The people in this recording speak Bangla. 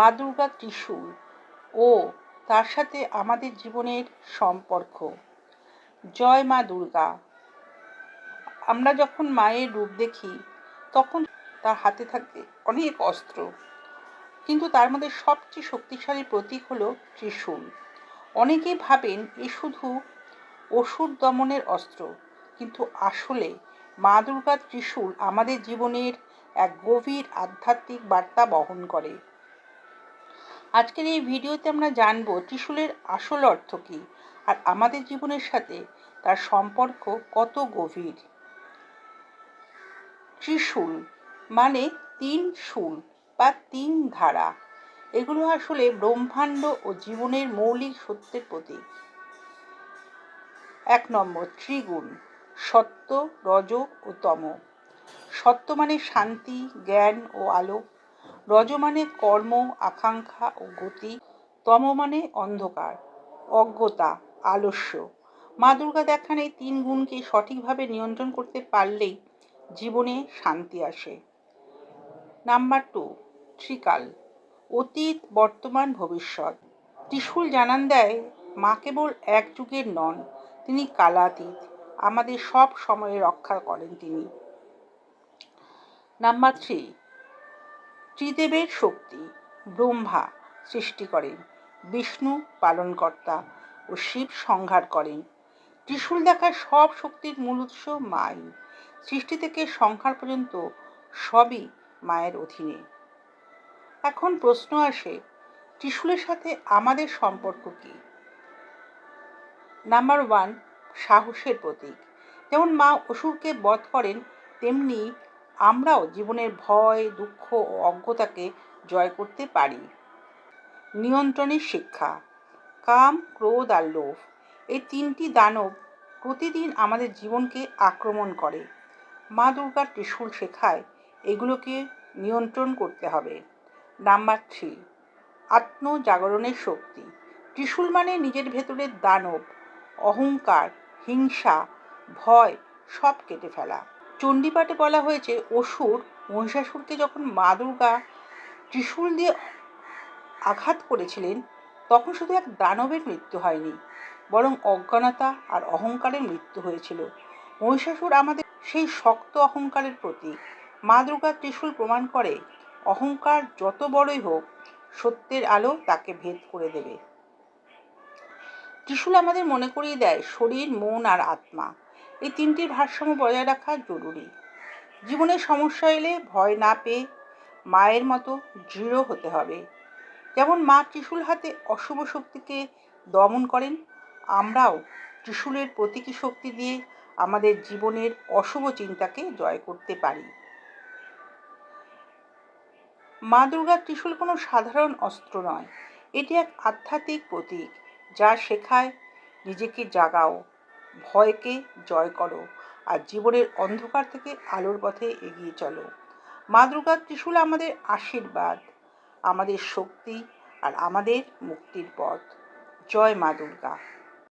মা দুর্গা ত্রিশূল ও তার সাথে আমাদের জীবনের সম্পর্ক। জয় মা দুর্গা। আমরা যখন মায়ের রূপ দেখি, তখন তার হাতে থাকে অনেক অস্ত্র। কিন্তু তার মধ্যে সবচেয়ে শক্তিশালী প্রতীক হলো ত্রিশূল। অনেকেই ভাবেন এ শুধু অসুর দমনের অস্ত্র, কিন্তু আসলে মা দুর্গার ত্রিশূল আমাদের জীবনের এক গভীর আধ্যাত্মিক বার্তা বহন করে। আজকের এই ভিডিওতে আমরা জানব ত্রিশূলের আসল অর্থ কী আর আমাদের জীবনের সাথে তার সম্পর্ক কত গভীর? ত্রিশূল মানে তিন শুল বা তিন ধারা। এগুলো আসলে ব্রহ্মাণ্ড ও জীবনের মৌলিক সত্যের প্রতীক। এক নম্বর, ত্রিগুণ, সত্য, রজ ও তম। সত্য মানে শান্তি, জ্ঞান ও আলো। রজ মানে কর্ম, আকাঙ্ক্ষা ও গতি তম মানে অন্ধকার, অজ্ঞতা, আলস্য। মা দুর্গা দেখান এই তিন গুণকে সঠিকভাবে নিয়ন্ত্রণ করতে পারলেই জীবনে শান্তি আসে। নাম্বার টু, ত্রিকাল, অতীত, বর্তমান, ভবিষ্যৎ। ত্রিশূল জানান দেয়, মা কেবল এক যুগের নন, তিনি কালাতীত। আমাদের সব সময়ে রক্ষা করেন তিনি। নাম্বার থ্রি ত্রিদেবের শক্তি ব্রহ্মা সৃষ্টি করেন। বিষ্ণু পালনকর্তা ও শিব সংহার করেন। ত্রিশূল দেখার সব শক্তির মূল উৎস মাই। সৃষ্টি থেকে সংহার পর্যন্ত সবই মায়ের অধীনে। এখন প্রশ্ন আসে, ত্রিশূলের সাথে আমাদের সম্পর্ক কি? নাম্বার ওয়ান সাহসের প্রতীক। যেমন মা অসুরকে বধ করেন, তেমনি আমরাও জীবনের ভয়, দুঃখ ও অজ্ঞতাকে জয় করতে পারি। নিয়ন্ত্রণের শিক্ষা, কাম, ক্রোধ আর লোভ, এই তিনটি দানব প্রতিদিন আমাদের জীবনকে আক্রমণ করে। মা দুর্গার ত্রিশূল শেখায়, এগুলোকে নিয়ন্ত্রণ করতে হবে। নাম্বার থ্রি, আত্মজাগরণের শক্তি। ত্রিশূল মানে নিজের ভেতরের দানব, অহংকার, হিংসা, ভয় সব কেটে ফেলা। চণ্ডীপাঠে বলা হয়েছে, অসুর মহিষাসুরকে যখন মা দুর্গা ত্রিশূল দিয়ে আঘাত করেছিলেন, তখন শুধু এক দানবের মৃত্যু হয়নি, বরং অজ্ঞানতা আর অহংকারের মৃত্যু হয়েছিল। মহিষাসুর আমাদের সেই শক্ত অহংকারের প্রতীক। মা দুর্গা ত্রিশূল প্রমাণ করে, অহংকার যত বড়ই হোক, সত্যের আলো তাকে ভেদ করে দেবে। ত্রিশূল আমাদের মনে করিয়ে দেয়, শরীর, মন আর আত্মা। এই তিনটির ভারসাম্য বজায় রাখা জরুরি। জীবনে সমস্যা এলে ভয় না পেয়ে মায়ের মতো দৃঢ় হতে হবে। যেমন মা ত্রিশুল হাতে অশুভ শক্তিকে দমন করেন, আমরাও ত্রিশূলের প্রতীকী শক্তি দিয়ে আমাদের জীবনের অশুভ চিন্তাকে জয় করতে পারি। মা দুর্গার ত্রিশূল কোনো সাধারণ অস্ত্র নয়। এটি এক আধ্যাত্মিক প্রতীক যা শেখায় নিজেকে জাগাও ভয়কে জয় করো আর জীবনের অন্ধকার থেকে আলোর পথে এগিয়ে চলো। মা দুর্গার ত্রিশূল আমাদের আশীর্বাদ, আমাদের শক্তি আর আমাদের মুক্তির পথ। জয় মা দুর্গা।